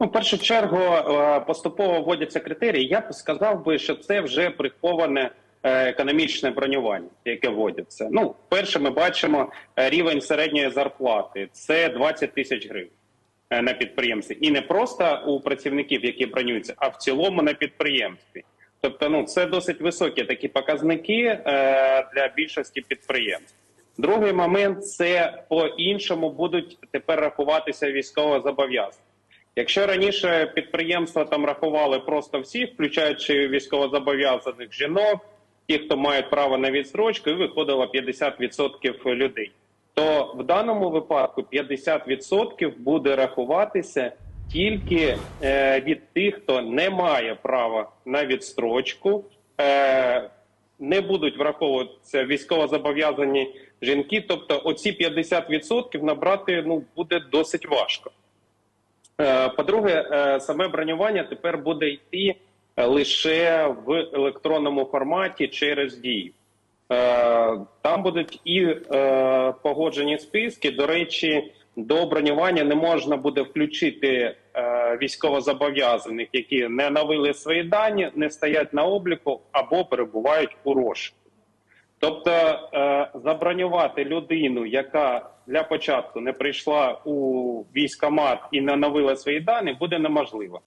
Ну, в першу чергу е, поступово вводяться критерії. Я б сказав би, що це вже приховане е, економічне бронювання, яке вводиться. Ну, перше, ми бачимо е, рівень середньої зарплати це 20 тисяч гривень на підприємстві, і не просто у працівників, які бронюються, а в цілому на підприємстві. Тобто, ну це досить високі такі показники для більшості підприємств. Другий момент це по-іншому будуть тепер рахуватися військово зобов'язані. Якщо раніше підприємства там рахували просто всіх, включаючи військовозобов'язаних жінок, ті, хто мають право на відстрочку, і виходило 50% людей, то в даному випадку 50% буде рахуватися тільки е, від тих, хто не має права на відстрочку, е, не будуть враховуватися військовозобов'язані жінки. Тобто, оці 50% набрати ну буде досить важко. По-друге, е, саме бронювання тепер буде йти е, лише в електронному форматі через дію. Е, Там будуть і погоджені списки. До речі, до бронювання не можна буде включити військовозобов'язаних, які не навили свої дані, не стоять на обліку або перебувають у розшуку. Тобто е, забронювати людину, яка для початку не прийшла у військомат і не оновила свої дані, буде неможливо.